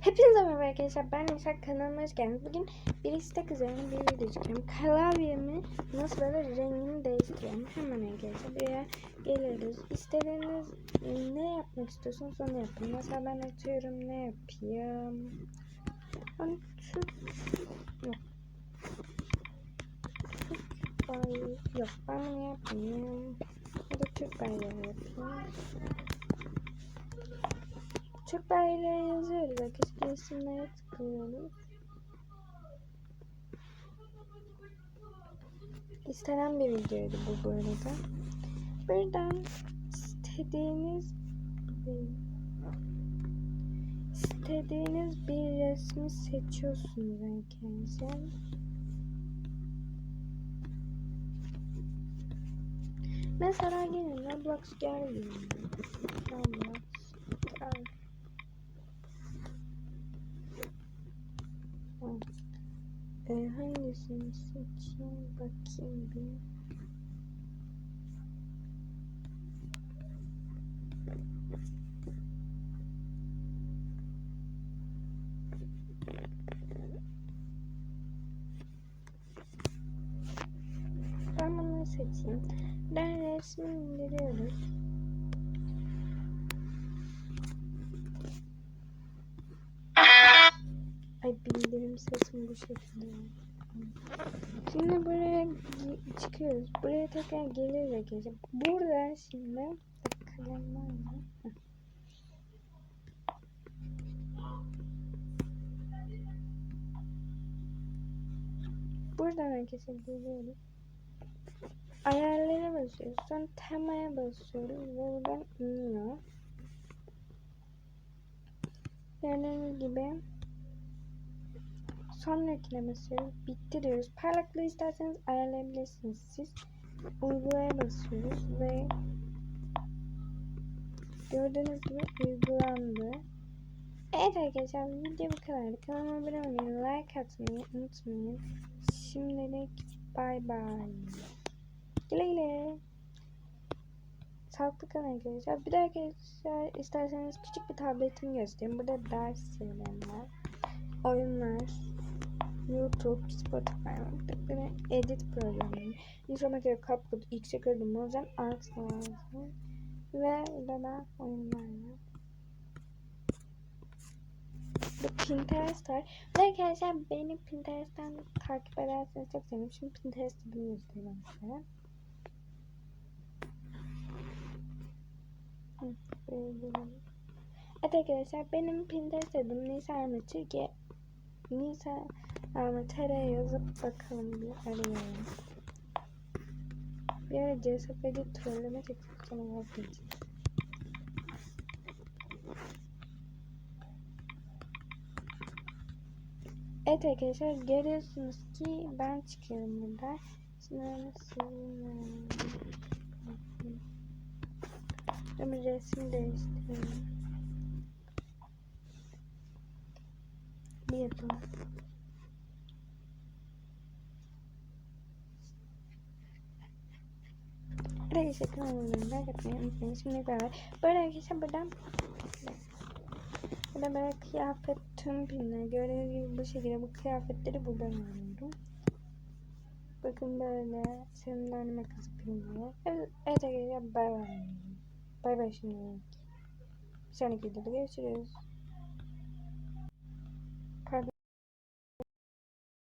Hepinize merhaba arkadaşlar. Ben Nisa kanalıma hoş geldiniz. Bugün bir istek üzerine bir video çekiyorum. Klavyemi nasıl böyle rengini değiştiriyorum. Hemen arkadaşlar buraya geliriz. İstediğiniz ne yapmak istiyorsanız onu yapın. Mesela ben atıyorum ne yapayım. Ben Türk yok. Türk bayrağı yok. Ben bunu yapmayayım. Ya da Türk bayrağı yapayım. Türk bayrağı yazıyoruz. Arkadaşlar isimlere tıklıyoruz. İstenen bir videoydu bu arada. Buradan istediğiniz istediğiniz bir resmi seçiyorsunuz arkadaşlar. Mesela gelin Roblox gelmiyor. Roblox gel. Ee, hangisini seçeyim bakayım bir. Ben bunu seçeyim. Ben resmi indiriyoruz. Ay bildirim sesim bu şekilde. Şimdi buraya çıkıyoruz. Buraya tekrar geliriz arkadaşlar. Burada şimdi kalem var mı? Buradan arkadaşlar geliyoruz. Ayarlara basıyoruz. Sonra temaya basıyoruz. Ve buradan iniyor. Gördüğünüz gibi sonrakine basıyoruz. Bitti diyoruz. Parlaklığı isterseniz ayarlayabilirsiniz siz. Uygulaya basıyoruz ve gördüğünüz gibi uygulandı. Evet arkadaşlar video bu kadardı. Kanalıma abone olmayı, like atmayı unutmayın. Şimdilik bay bay. Güle güle. Sağlıklı kalın arkadaşlar. Bir de arkadaşlar isterseniz küçük bir tabletimi göstereyim. Burada ders serilerim var. Oyunlar. YouTube, Spotify de edit programı. Instagram'da CapCut, X'e Mozen, Art lazım. Ve burada da oyunlar var. Bu Pinterest var. Ve arkadaşlar beni Pinterest'ten takip ederseniz çok sevinirim. Şimdi Pinterest'i bir göstereyim size. Evet arkadaşlar benim Pinterest adım Nisa Türkiye. Nisa Ahmet TR yazıp bakalım bir arayalım. Bir ara CSF'de trolleme teknik sonra vazgeçeceğiz. Evet arkadaşlar görüyorsunuz ki ben çıkıyorum burada. Şimdi. Ama resim değiştirelim. Bir yapalım. Arkadaşlar kanalıma like atmayı unutmayın. Şimdi beraber. Böyle arkadaşlar buradan Burada böyle kıyafet tüm pinler. Gördüğünüz gibi bu şekilde bu kıyafetleri buradan alıyorum. Bakın böyle sevimli makası pinleri. Evet, evet arkadaşlar bay bay. Bay bay şimdi. Bir sonraki videoda görüşürüz.